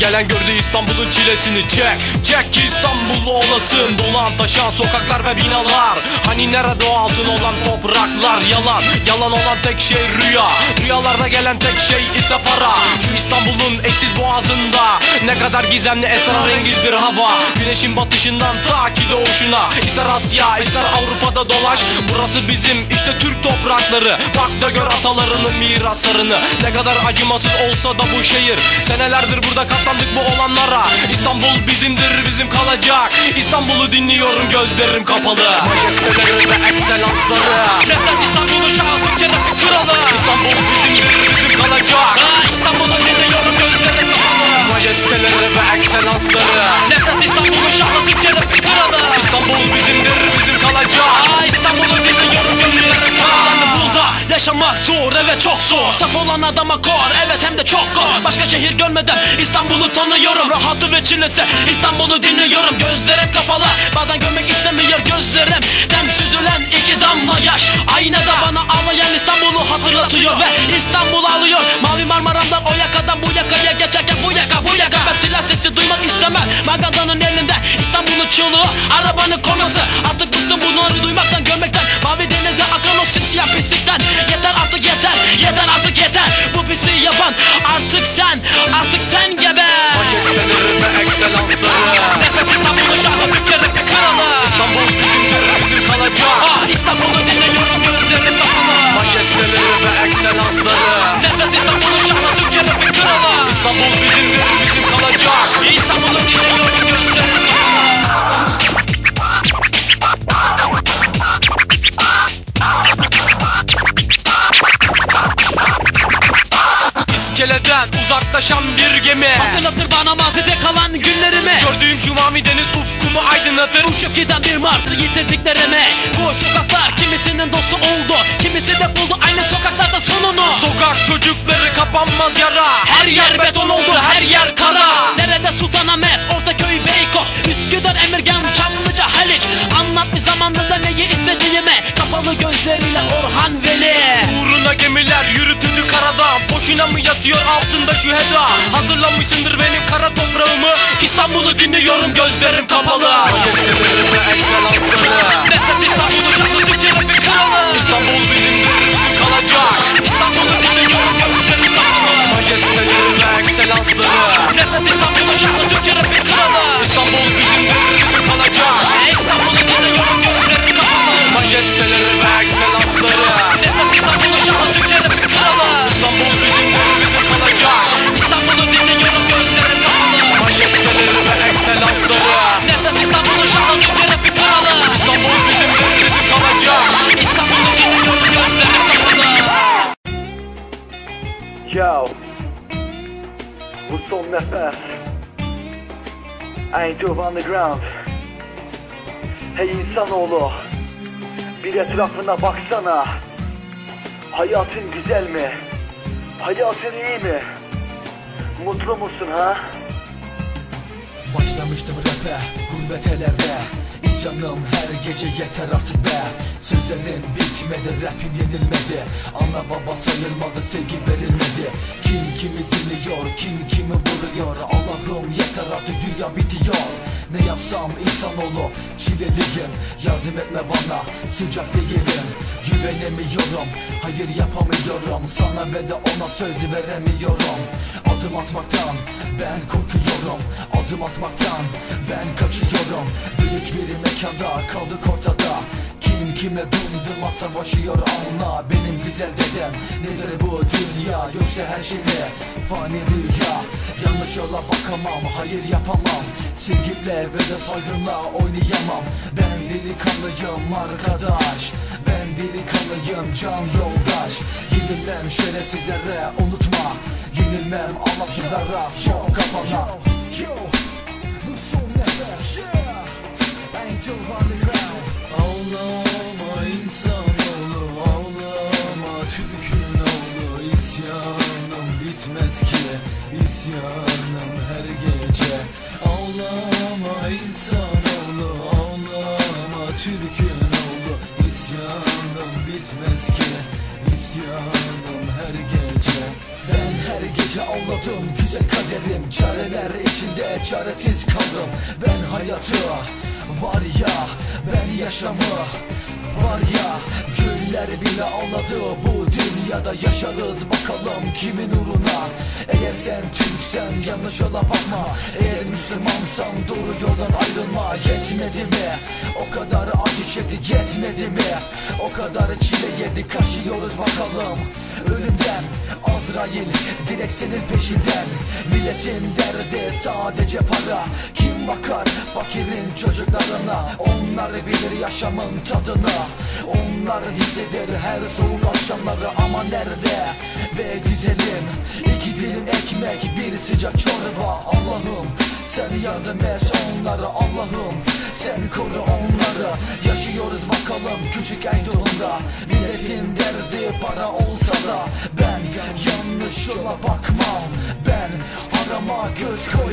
Gözlerinden gördü İstanbul'un çilesini. Çek, çek ki İstanbullu olasın. Dolan taşan sokaklar ve binalar. Hani nerede o altın olan topraklar? Yalan, yalan olan tek şey rüya. Rüyalarda gelen tek şey ise para. Şu İstanbul'un eşsiz boğazında. Ne kadar gizemli esrarengiz bir hava. Güneşin batışından ta ki doğuşuna. İster Asya, ister Avrupa'da dolaş. Burası bizim işte Türk toprakları. Bak da gör atalarının miraslarını. Ne kadar acımasız olsa da bu şehir. Senelerdir burada katlandık bu olanlara. İstanbul bizimdir bizim kalacak. İstanbul'u dinliyorum gözlerim kapalı. Majesteleri ve ekselansları Nefret İstanbul'un şahı rapin kralı İstanbul bizimdir bizim kalacak. İstanbul'u dinliyorum gözlerim kapalı. Majesteleri ve ekselansları yaşamak zor evet çok zor. Saf olan adama kor evet hem de çok kor. Başka şehir görmeden İstanbul'u tanıyorum. Rahatı ve çilesi İstanbul'u dinliyorum. Gözlerim kapalı bazen görmek istemiyor gözlerim. Dem süzülen iki damla yaş. Aynada bana ağlayan İstanbul'u hatırlatıyor Ve İstanbul ağlıyor. Mavi Marmaram'dan o yakadan bu yakaya geçerken Bu yaka bu yaka. Ben silah sesi duymak istemem. Magadanın elinde İstanbul'un çığlığı Arabanın konası. Artık bıktım bunları duymaktan görmekten. Mavi denize akan o simsiyah pislikten Nefret İstanbul'un şahı Türkçe rap'i kralı İstanbul gemi Hatırlatır bana mazide kalan günlerimi. Gördüğüm şu mavi deniz ufkumu aydınlatır. Uçup giden bir martı yitirdiklerimi. Bu sokaklar kimisinin dostu oldu Kimisi de buldu aynı sokaklarda sonunu. Sokak çocukları kapanmaz yara. Her yer beton oldu her yer kara. Nerede Sultanahmet, yürütüldü karada Boşuna mı yatıyor altında şu heda? Hazırlamışsındır benim kara toprağımı. İstanbul'u dinliyorum gözlerim kapalı. Majesteleri ve ekselansları Nefret İstanbul'u şahlı Türkçe rapin kralı İstanbul bizim kalacak. İstanbul'u dinliyorum gözlerim kapalı. Majesteleri ve ekselansları Nefret İstanbul'u Yo, bu son nefes Eindhoven Underground Hey insanoğlu Bir etrafına baksana Hayatın güzel mi? Hayatın iyi mi? Mutlu musun ha? Başlamıştım rap'e gurbet ellerde İsyanım her gece yeter artık be. Sözlerim bitmedi rapim yenilmedi. Ana baba sayılmadı sevgi verilmedi. Kim kimi dinliyor kim kimi vuruyor? Allah'ım yeter artık dünya bitiyor. Ne yapsam insanoğlu çileliyim. Yardım etme bana sıcak değilim. Güvenemiyorum hayır yapamıyorum. Sana ve de ona söz veremiyorum. Adım atmaktan ben korkuyorum. Adım atmaktan ben kaçıyorum Büyük bir mekanda kaldık ortada. Kim kime dumduma savaşıyor anla. Benim güzel dedem nedir bu dünya? Yoksa her şeyle fani rüya. Yanlış yola bakamam hayır yapamam. Sevgiyle ve de saygınla oynayamam. Ben delikanlıyım arkadaş. Ben delikanlıyım can yoldaş. Yenilmem şerefsizlere unutma. Yenilmem Allahsızlara son kafana isyanım her gece. Ağlama insanoğlu ağlama Türk'ün oğlu. İsyanım bitmez ki isyanım her gece. Ben her gece ağladım güzel kaderim. Çareler içinde çaresiz kaldım. Ben hayatı var ya ben yaşamı var ya Güller bile ağladı bu dünyada yaşarız. Bakalım kimin uğruna. Eğer sen Türksen yanlış yola bakma Eğer Müslümansan doğru yoldan ayrılma. Yetmedi mi? O kadar acı çekti yetmedi mi? O kadar çile yedik kaçıyoruz bakalım. Ölümden Azrail direkt senin peşinden. Milletin derdi sadece para. Kim bakar fakirin çocuklarına? Onlar bilir yaşamın tadını Onlar hisseder her soğuk akşamları ama nerede? Ve güzelim iki dilim ekmek bir sıcak çorba. Allah'ım sen yardım et onlara Allah'ım. Sen koru onları Yaşıyoruz bakalım küçük Aydoğan'da Milletin derdi para olsa da Ben yanlış yola bakmam. Ben harama göz Allah